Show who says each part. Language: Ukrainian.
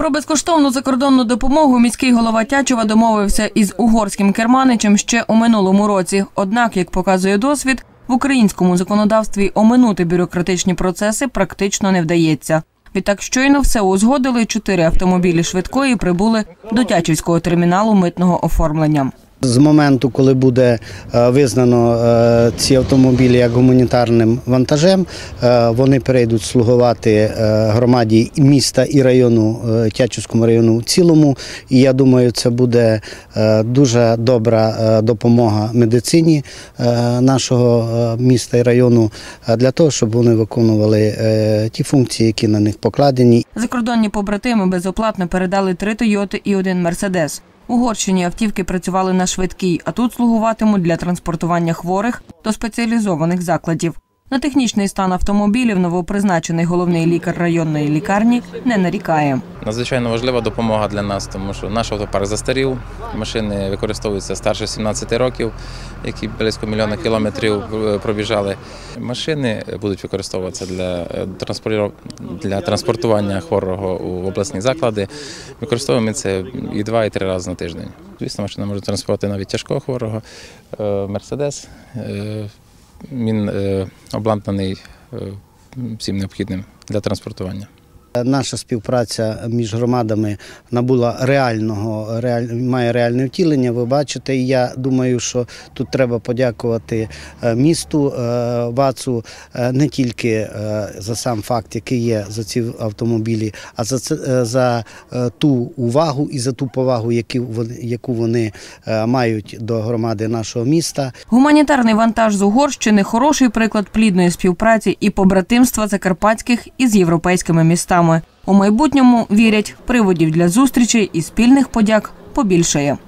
Speaker 1: Про безкоштовну закордонну допомогу міський голова Тячова домовився із угорським керманичем ще у минулому році. Однак, як показує досвід, в українському законодавстві оминути бюрократичні процеси практично не вдається. Відтак щойно все узгодили. Чотири автомобілі швидкої прибули до Тячівського терміналу митного оформлення.
Speaker 2: З моменту, коли буде е, визнано е, ці автомобілі як гуманітарним вантажем, е, вони перейдуть слугувати громаді міста і району Тячівському району в цілому. І я думаю, це буде дуже добра допомога медицині нашого міста і району для того, щоб вони виконували ті функції, які на них покладені.
Speaker 1: Закордонні побратими безоплатно передали три Тойоти і один Мерседес. Угорщині автівки працювали на швидкій, а тут слугуватимуть для транспортування хворих до спеціалізованих закладів. На технічний стан автомобілів новопризначений головний лікар районної лікарні не нарікає.
Speaker 3: Надзвичайно важлива допомога для нас, тому що наш автопарк застарів, машини використовуються старше 17 років, які близько мільйона кілометрів е, пробіжали. Машини будуть використовуватися для, е, для транспортування хворого у обласні заклади. Використовуємо це і два, і три рази на тиждень. Звісно, машина може транспортувати навіть тяжкого хворого. Е, Мерседес він обладнаний всім необхідним для транспортування.
Speaker 2: Наша співпраця між громадами набула реального, реаль, має реальне втілення. Ви бачите, і я думаю, що тут треба подякувати е, місту е, Вацу е, не тільки за сам факт, який є за ці автомобілі, а за це за ту увагу і за ту повагу, яку вони мають до громади нашого міста.
Speaker 1: Гуманітарний вантаж з Угорщини хороший приклад плідної співпраці і побратимства закарпатських із європейськими містами. У майбутньому вірять, приводів для зустрічей і спільних подяк побільшає.